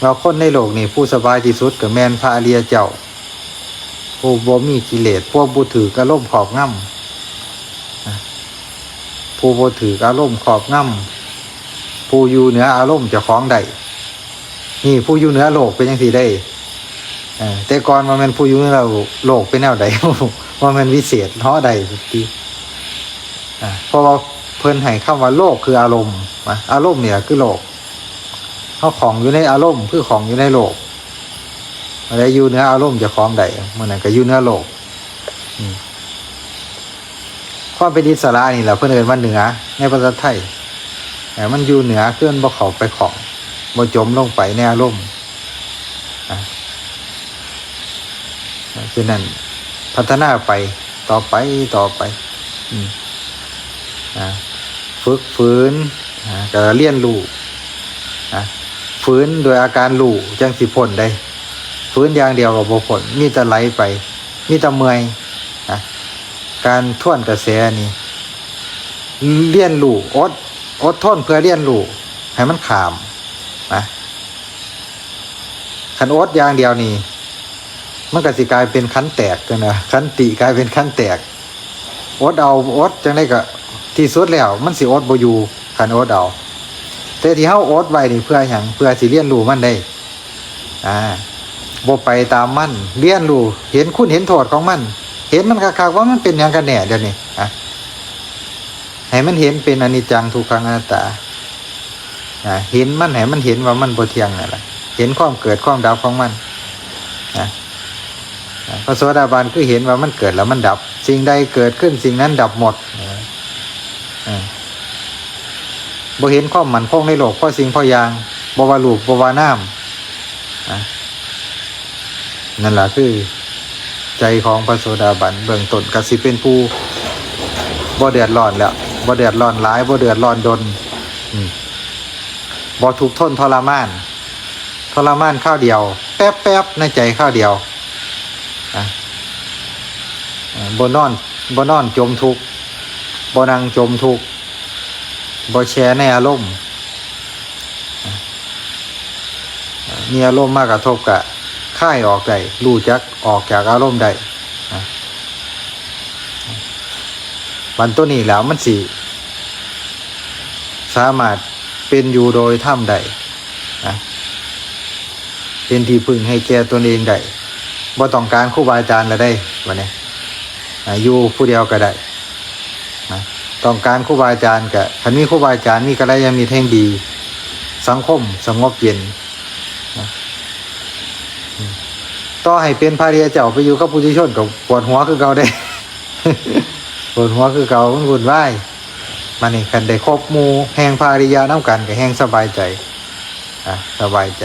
เราคนในโลกนี่ผู้สบายที่สุดก็แมนพระอริยเจ้าผู้บ่มีกิเลสผู้บ่ถือกอารมณ์ขอบง่ำผู้บ่ถือกอารมณ์ขอบง่ำผู้อยู่เหนืออารมณ์เจ้าของใดนี่ผู้อยู่เหนือโลกเป็นยังสี่ได้แต่ก่อนว่าแมันผู้อยู่เหนือโลกเป็นแนวใดว่ามันวิเศษเนาะใดสุดที่อ่าเพราะว่าเพิ่นให้คำว่าโลกคืออารมณ์อารมณ์เนี่ยคือโลก เขาของอยู่ในอารมณ์คือของอยู่ในโลกอะไรอยู่เหนืออารมณ์จะคล้องใดมันนั่นก็อยู่เหนือโลกความเป็นอิสระนี่แหละเพื่อนเอินว่าเหนือในภาษาไทยแต่มันอยู่เหนือเคลื่อนบ่เขาไปของบ่จมลงไปในอารมณ์อะฉะนั้นพัฒนาไปต่อไปต่อไปฝึกฝืนก็เรียนรู้ อะฝืนโดยอาการรู้จังสิพ้นได้ฟื้นอย่างเดียวกับบุผลมีแต่ไหลไป มีแต่เมื่อยนะการท่วนกระแสนี่เลี้ยนรู้อดอดทนเพื่อเลี้ยนรู้ให้มันขามนะขันอดอย่างเดียวนี่มันก็สิกลายเป็นขันแตกกันนะขันติกลายเป็นขันแตกอดเอาอดจังได้ก็ที่สุดแล้ว มันสิอดบ่อยู่ขันอดเอา แต่ที่เฮาอดไว้นี่เพื่อหยังเพื่อสิเลี้ยนรู้มันได้ อ่าบ่ไปตามมันเรียนรู้เห็นคุณเห็นโทษของมัน เห็นมันคักๆว่ามันเป็นอย่างกันแหน่เดี๋ยวนี้อะให้มันเห็นเป็นอนิจจังทุกขังอนัตตาอะเห็นมันให้มันเห็นว่ามันบ่เที่ยงนั่นแหละเห็นความเกิดความดับของมันอะอะพระโสดาบันคือเห็นว่ามันเกิดแล้วมันดับ สิ่งใดเกิดขึ้นสิ่งนั้นดับหมดอ บ่เห็นความมันคงในโลกพราะสิ่งพราะอยางบ่ว่าลูกบ่ว่าน้ำนั่นแหละคือ ใจของพระโสดาบันเบื้องต้นกสิเป็นผู้บ่เดือดร้อนแล้วบ่เดือดร้อนหลายบ่เดือดร้อนดนบ่ทุกทนทรมาน ทรมานข้าวเดียว แป๊บแป๊บในใจข้าวเดียวอะอ่าบ่นอนบ่นอนจมทุกบ่นั่งจมทุกข์ บ่แชร์ในอารมณ์มีอารมณ์มากระทบกะค่ายออกได้รู้จักออกจากอารมณ์ได้วันตัวนี้แล้วมันสิสามารถเป็นอยู่โดยถ้ำใดนะเป็นที่พึ่งให้แก่ตนเองได้บ่ต้องการครูบาอาจารย์ละได้วันนี้อาอยู่ผู้เดียวก็ได้นะ ต้องการครูบาอาจารย์ก็คันมีครูบาอาจารย์มีก็ได้ยังมีแท่งดี สังคมสงบเย็นต่อให้เป็นพาเรียเจ้าไปอยู่กับผู้ที่ชนกับปวดหัวคือเก่าได้ปวดหัวคือเก่ามันวุ่นวายมันนี่กันได้ครบมูแห่งพาริยาน้ำกันกับแหงสบายใจอะสบายใจ